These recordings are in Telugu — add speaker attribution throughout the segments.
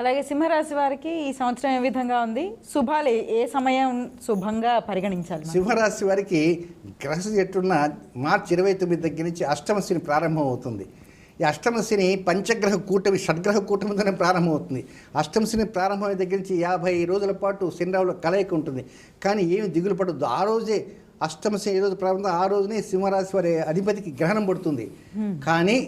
Speaker 1: అలాగే సింహరాశి వారికి ఈ సంవత్సరం ఏ విధంగా ఉంది? శుభాలు ఏ- సమయం శుభంగా పరిగణించాలి
Speaker 2: సింహరాశి వారికి గ్రహ ఎట్టున్న మార్చి ఇరవై తొమ్మిది దగ్గర నుంచి అష్టమశిని ప్రారంభం అవుతుంది ఈ అష్టమశిని పంచగ్రహ కూటమి షడ్గ్రహ కూటమితోనే ప్రారంభమవుతుంది. అష్టమ శని ప్రారంభమైన దగ్గర నుంచి యాభై రోజుల పాటు శనిరావుల కలయిక ఉంటుంది. కానీ ఏమి దిగులు పడద్దు. ఆ రోజే అష్టమ శని రోజు ప్రారంభం ఆ రోజునే సింహరాశి వారి అధిపతికి గ్రహణం పడుతుంది. కానీ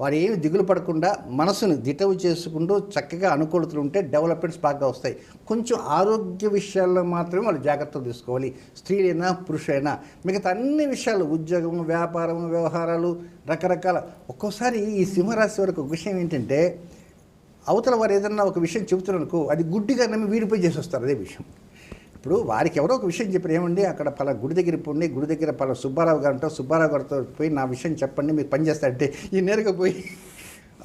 Speaker 2: వారు ఏమి దిగులు పడకుండా మనసును దిటవు చేసుకుంటూ చక్కగా అనుకూలతలు ఉంటే డెవలప్మెంట్స్ బాగా వస్తాయి. కొంచెం ఆరోగ్య విషయాల్లో మాత్రమే వాళ్ళు జాగ్రత్తలు తీసుకోవాలి. స్త్రీలైనా పురుషులైనా. మిగతా అన్ని విషయాలు ఉద్యోగం వ్యాపారం వ్యవహారాలు రకరకాల. ఒక్కోసారి ఈ సింహరాశి వరకు ఒక విషయం ఏంటంటే అవతల వారు ఏదన్నా ఒక విషయం చెబుతున్నారు అది గుడ్డిగా నమ్మి వీడిపోయి చేసి వస్తారు అదే విషయం. ఇప్పుడు వారికి ఎవరో ఒక విషయం చెప్పారు ఏమండి అక్కడ పలా గుడి దగ్గర పోండి గుడి దగ్గర పలా సుబ్బారావు గారు ఉంటారు. సుబ్బారావు గారితో పోయి నా విషయం చెప్పండి మీరు పనిచేస్తారంటే ఈ నేరుగా పోయి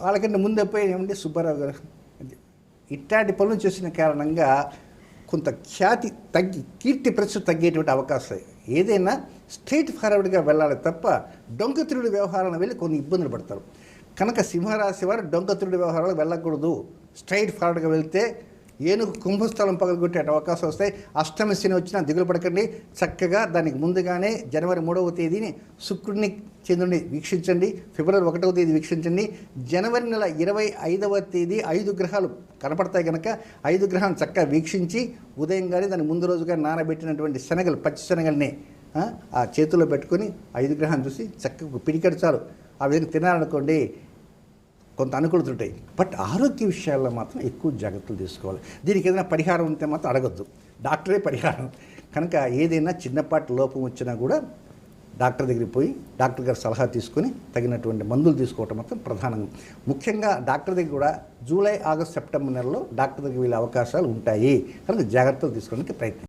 Speaker 2: వాళ్ళకంటే ముందే పోయి ఏమండి సుబ్బారావు గారు ఇట్లాంటి పనులు చేసిన కారణంగా కొంత ఖ్యాతి తగ్గి కీర్తి ప్రశ్న తగ్గేటువంటి అవకాశాలు ఏదైనా స్ట్రైట్ ఫార్వర్డ్గా వెళ్ళాలి తప్ప డొంకతిరుడి వ్యవహారాలను వెళ్ళి కొన్ని ఇబ్బందులు పడతారు. కనుక సింహరాశి వారు డొంకతిరుడి వ్యవహారాలకు వెళ్ళకూడదు. స్ట్రైట్ ఫార్వర్డ్గా వెళ్తే ఏనుగు కుంభస్థలం పగలగొట్టే అవకాశం వస్తాయి అష్టమి శని వచ్చినా దిగులు పడకండి. చక్కగా దానికి ముందుగానే జనవరి మూడవ తేదీని శుక్రుడిని చంద్రుడిని వీక్షించండి. ఫిబ్రవరి ఒకటవ తేదీ వీక్షించండి. జనవరి నెల ఇరవై ఐదవ తేదీ ఐదు గ్రహాలు కనపడతాయి కనుక ఐదు గ్రహాలను చక్కగా వీక్షించి ఉదయం కానీ దాని ముందు రోజుగా నానబెట్టినటువంటి శనగలు పచ్చి శనగల్ని ఆ, చేతుల్లో చేతిలో పెట్టుకొని ఐదు గ్రహాన్ని చూసి చక్కగా పిడికెడు చాలు. ఆ విధంగా తినాలనుకోండి. కొంత అనుకూలత ఉంటాయి. బట్ ఆరోగ్య విషయాల్లో మాత్రం ఎక్కువ జాగ్రత్తలు తీసుకోవాలి. దీనికి ఏదైనా పరిహారం ఉంటే మాత్రం అడగద్దు. డాక్టరే పరిహారం. కనుక ఏదైనా చిన్నపాటి లోపం వచ్చినా కూడా డాక్టర్ దగ్గరికి పోయి డాక్టర్ గారి సలహా తీసుకొని తగినటువంటి మందులు తీసుకోవటం మాత్రం ప్రధానంగా ముఖ్యంగా డాక్టర్ దగ్గర కూడా జూలై ఆగస్ట్ సెప్టెంబర్ నెలలో డాక్టర్ దగ్గర వెళ్ళే అవకాశాలు ఉంటాయి. కనుక జాగ్రత్తలు తీసుకోవడానికి ప్రయత్నం